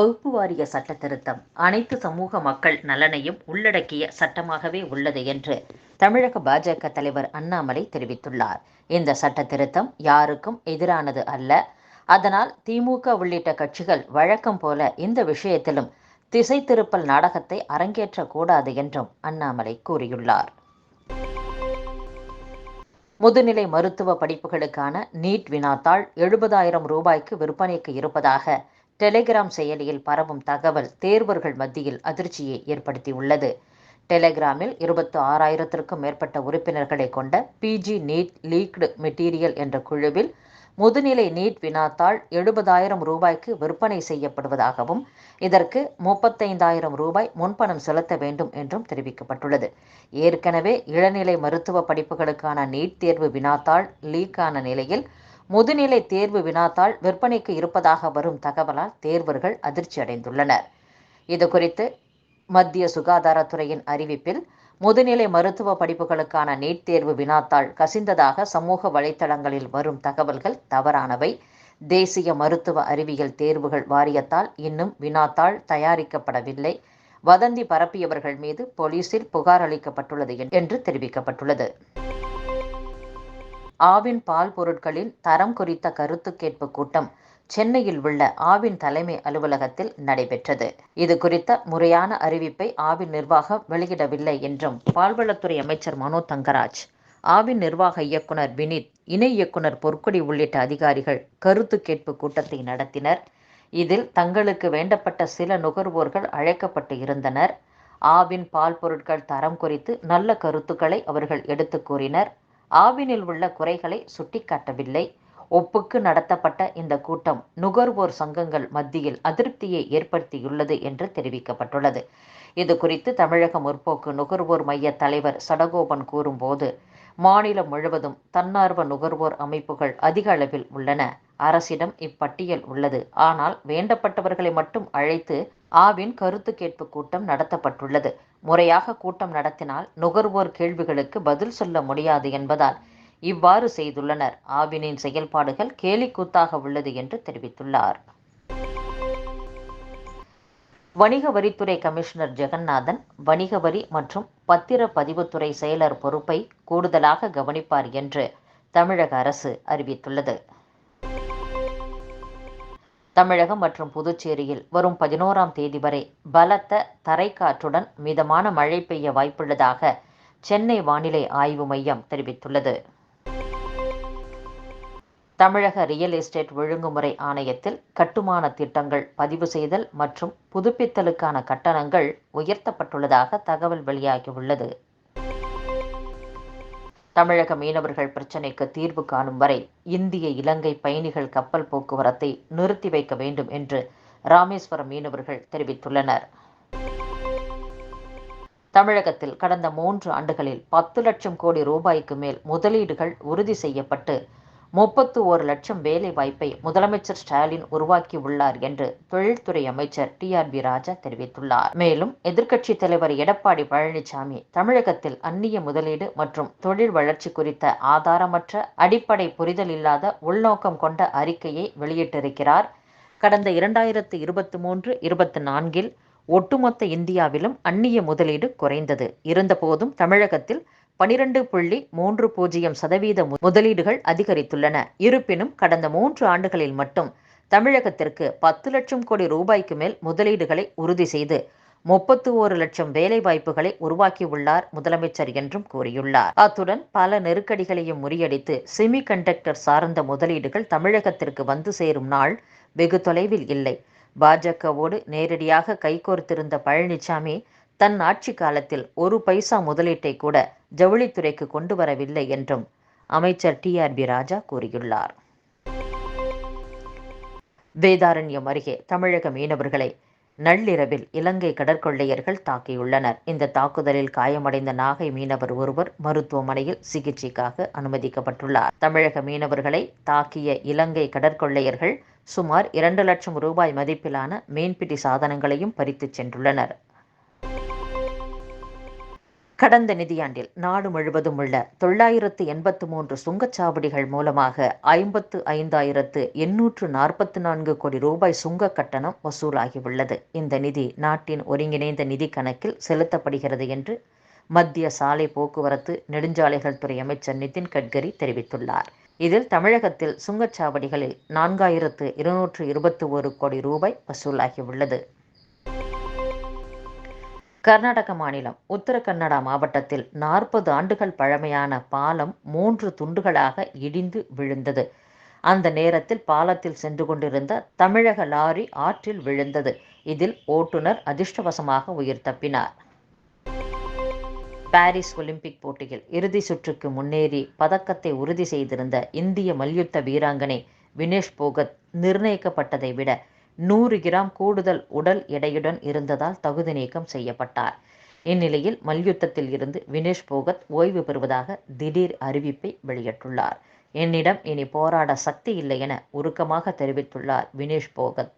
வகுப்பு வாரிய சட்ட திருத்தம் அனைத்து சமூக மக்கள் நலனையும் உள்ளடக்கிய சட்டமாகவே உள்ளது என்று தமிழக பாஜக தலைவர் அண்ணாமலை தெரிவித்துள்ளார். இந்த சட்ட திருத்தம் யாருக்கும் எதிரானது அல்ல. அதனால் திமுக உள்ளிட்ட கட்சிகள் வழக்கம் போல இந்த விஷயத்திலும் திசை திருப்பல் நாடகத்தை அரங்கேற்றக்கூடாது என்றும் அண்ணாமலை கூறியுள்ளார். முதுநிலை மருத்துவ படிப்புகளுக்கான நீட் வினாத்தாள் எழுபதாயிரம் ரூபாய்க்கு விற்பனைக்கு இருப்பதாக டெலிகிராம் செயலியில் பரவும் தகவல் தேர்வர்கள் மத்தியில் அதிர்ச்சியை ஏற்படுத்தியுள்ளது. டெலிகிராமில் இருபத்தி ஆறாயிரத்திற்கும் மேற்பட்ட உறுப்பினர்களை கொண்ட பிஜி நீட் லீக்டு மெட்டீரியல் என்ற குழுவில் முதுநிலை நீட் வினாத்தாள் எழுபதாயிரம் ரூபாய்க்கு விற்பனை செய்யப்படுவதாகவும் இதற்கு முப்பத்தைந்தாயிரம் ரூபாய் முன்பணம் செலுத்த வேண்டும் என்றும் தெரிவிக்கப்பட்டுள்ளது. ஏற்கனவே இளநிலை மருத்துவ படிப்புகளுக்கான நீட் தேர்வு வினாத்தாள் லீக்கான நிலையில் முதுநிலை தேர்வு வினாத்தாள் விற்பனைக்கு இருப்பதாக வரும் தகவலால் தேர்வர்கள் அதிர்ச்சி அடைந்துள்ளனர். இதுகுறித்து மத்திய சுகாதாரத்துறையின் அறிவிப்பில் முதுநிலை மருத்துவ படிப்புகளுக்கான நீட் தேர்வு வினாத்தாள் கசிந்ததாக சமூக வலைத்தளங்களில் வரும் தகவல்கள் தவறானவை. தேசிய மருத்துவ அறிவியல் தேர்வுகள் வாரியத்தால் இன்னும் வினாத்தாள் தயாரிக்கப்படவில்லை. வதந்தி பரப்பியவர்கள் மீது போலீசில் புகார் அளிக்கப்பட்டுள்ளது என்று தெரிவிக்கப்பட்டுள்ளது. ஆவின் பால் பொருட்களின் தரம் குறித்த கருத்து கேட்பு கூட்டம் சென்னையில் உள்ள ஆவின் தலைமை அலுவலகத்தில் நடைபெற்றது. இது குறித்த முறையான அறிவிப்பை ஆவின் நிர்வாகம் வெளியிடவில்லை என்றும் பால்வளத்துறை அமைச்சர் மனோ தங்கராஜ் ஆவின் நிர்வாக இயக்குனர் வினித் இணை இயக்குனர் பொற்கொடி உள்ளிட்ட அதிகாரிகள் கருத்து கேட்பு கூட்டத்தை நடத்தினர். இதில் தங்களுக்கு வேண்டப்பட்ட சில நுகர்வோர்கள் அழைக்கப்பட்டு இருந்தனர். ஆவின் பால் பொருட்கள் தரம் குறித்து நல்ல கருத்துக்களை அவர்கள் எடுத்து கூறினர். ஆவினில் உள்ள குறைகளை சுட்டிக்காட்டவில்லை. ஒப்புக்கு நடத்தப்பட்ட இந்த கூட்டம் நுகர்வோர் சங்கங்கள் மத்தியில் அதிருப்தியை ஏற்படுத்தியுள்ளது என்று தெரிவிக்கப்பட்டுள்ளது. இது குறித்து தமிழக முற்போக்கு நுகர்வோர் மைய தலைவர் சடகோபன் கூறும்போது மாநிலம் முழுவதும் தன்னார்வ நுகர்வோர் அமைப்புகள் அதிக அளவில் உள்ளன. அரசிடம் இப்பட்டியல் உள்ளது. ஆனால் வேண்டப்பட்டவர்களை மட்டும் அழைத்து ஆவின் கருத்து கேட்பு கூட்டம் நடத்தப்பட்டுள்ளது. முறையாக கூட்டம் நடத்தினால் நுகர்வோர் கேள்விகளுக்கு பதில் சொல்ல முடியாது என்பதால் இவ்வாறு செய்துள்ளனர். ஆவினின் செயல்பாடுகள் கேலிக்கூத்தாக உள்ளது என்று தெரிவித்துள்ளார். வணிக வரித்துறை கமிஷனர் ஜெகநாதன் வணிக வரி மற்றும் பத்திர பதிவுத்துறை செயலர் பொறுப்பை கூடுதலாக கவனிப்பார் என்று தமிழக அரசு அறிவித்துள்ளது. தமிழகம் மற்றும் புதுச்சேரியில் வரும் பதினோராம் தேதி வரை பலத்த தரைக்காற்றுடன் மிதமான மழை பெய்ய வாய்ப்புள்ளதாக சென்னை வானிலை ஆய்வு மையம் தெரிவித்துள்ளது. தமிழக ரியல் எஸ்டேட் ஒழுங்குமுறை ஆணையத்தில் கட்டுமான திட்டங்கள் பதிவு செய்தல் மற்றும் புதுப்பித்தலுக்கான கட்டணங்கள் உயர்த்தப்பட்டுள்ளதாக தகவல் வெளியாகியுள்ளது. தமிழக மீனவர்கள் பிரச்சினைக்கு தீர்வு காணும் வரை இந்திய இலங்கை பயணிகள் கப்பல் போக்குவரத்தை நிறுத்தி வைக்க வேண்டும் என்று ராமேஸ்வரம் மீனவர்கள் தெரிவித்துள்ளனர். தமிழகத்தில் கடந்த மூன்று ஆண்டுகளில் பத்து லட்சம் கோடி ரூபாய்க்கு மேல் முதலீடுகள் உறுதி செய்யப்பட்டு முப்பத்து ஒரு லட்சம் வேலை வாய்ப்பை முதலமைச்சர் ஸ்டாலின் உருவாக்கியுள்ளார் என்று தொழில்துறை அமைச்சர் டி ஆர் பி ராஜா தெரிவித்துள்ளார். மேலும் எதிர்க்கட்சித் தலைவர் எடப்பாடி பழனிசாமி தமிழகத்தில் அந்நிய முதலீடு மற்றும் தொழில் வளர்ச்சி குறித்த ஆதாரமற்ற அடிப்படை புரிதல் இல்லாத உள்நோக்கம் கொண்ட அறிக்கையை வெளியிட்டிருக்கிறார். கடந்த இரண்டாயிரத்து இருபத்தி மூன்று இருபத்தி நான்கில் ஒட்டுமொத்த இந்தியாவிலும் அந்நிய முதலீடு குறைந்தது. இருந்தபோதும் தமிழகத்தில் பனிரெண்டு புள்ளி மூன்று பூஜ்ஜியம் சதவீத முதலீடுகள் அதிகரித்துள்ளன. இருப்பினும் கடந்த மூன்று ஆண்டுகளில் மட்டும் தமிழகத்திற்கு பத்து லட்சம் கோடி ரூபாய்க்கு மேல் முதலீடுகளை உறுதி செய்து முப்பத்து ஓரு லட்சம் வேலை வாய்ப்புகளை உருவாக்கியுள்ளார் முதலமைச்சர் என்றும் கூறியுள்ளார். அத்துடன் பல நெருக்கடிகளையும் முறியடித்து செமி கண்டக்டர் சார்ந்த முதலீடுகள் தமிழகத்திற்கு வந்து சேரும் நாள் வெகு தொலைவில் இல்லை. பாஜகவோடு நேரடியாக கைகோர்த்திருந்த பழனிசாமி தன் ஆட்சி காலத்தில் ஒரு பைசா முதலீட்டை கூட ஜவுளித்துறைக்கு கொண்டு வரவில்லை என்றும் அமைச்சர் டி ஆர் பி ராஜா கூறியுள்ளார். வேதாரண்யம் அருகே தமிழக மீனவர்களை நள்ளிரவில் இலங்கை கடற்கொள்ளையர்கள் தாக்கியுள்ளனர். இந்த தாக்குதலில் காயமடைந்த நாகை மீனவர் ஒருவர் மருத்துவமனையில் சிகிச்சைக்காக அனுமதிக்கப்பட்டுள்ளார். தமிழக மீனவர்களை தாக்கிய இலங்கை கடற்கொள்ளையர்கள் சுமார் இரண்டு லட்சம் ரூபாய் மதிப்பிலான மீன்பிடி சாதனங்களையும் பறித்துச் சென்றுள்ளனர். கடந்த நிதியாண்டில் நாடு முழுவதும் உள்ள தொள்ளாயிரத்து எண்பத்து மூன்று சுங்கச்சாவடிகள் மூலமாக ஐம்பத்து ஐந்தாயிரத்து எண்ணூற்று நாற்பத்தி நான்கு கோடி ரூபாய் சுங்க கட்டணம் வசூலாகியுள்ளது. இந்த நிதி நாட்டின் ஒருங்கிணைந்த நிதி கணக்கில் செலுத்தப்படுகிறது என்று மத்திய சாலை போக்குவரத்து நெடுஞ்சாலைகள் துறை அமைச்சர் நிதின் கட்கரி தெரிவித்துள்ளார். இதில் தமிழகத்தில் சுங்கச்சாவடிகளில் நான்காயிரத்து இருநூற்று இருபத்தி ஒரு கோடி ரூபாய் வசூலாகியுள்ளது. கர்நாடக மாநிலம் உத்தர கன்னடா மாவட்டத்தில் நாற்பது ஆண்டுகள் பழமையான பாலம் மூன்று துண்டுகளாக இடிந்து விழுந்தது. அந்த நேரத்தில் பாலத்தில் சென்று கொண்டிருந்த தமிழக லாரி ஆற்றில் விழுந்தது. இதில் ஓட்டுநர் அதிர்ஷ்டவசமாக உயிர் தப்பினார். பாரிஸ் ஒலிம்பிக் போட்டியில் இறுதி சுற்றுக்கு முன்னேறி பதக்கத்தை உறுதி செய்திருந்த இந்திய மல்யுத்த வீராங்கனை வினேஷ் போகத் நிர்ணயிக்கப்பட்டதை விட நூறு கிராம் கூடுதல் உடல் எடையுடன் இருந்ததால் தகுதி நீக்கம் செய்யப்பட்டார். இந்நிலையில் மல்யுத்தத்தில் இருந்து வினேஷ் போகத் ஓய்வு பெறுவதாக திடீர் அறிவிப்பை வெளியிட்டுள்ளார். என்னிடம் இனி போராட சக்தி இல்லை என உருக்கமாக தெரிவித்துள்ளார் வினேஷ் போகத்.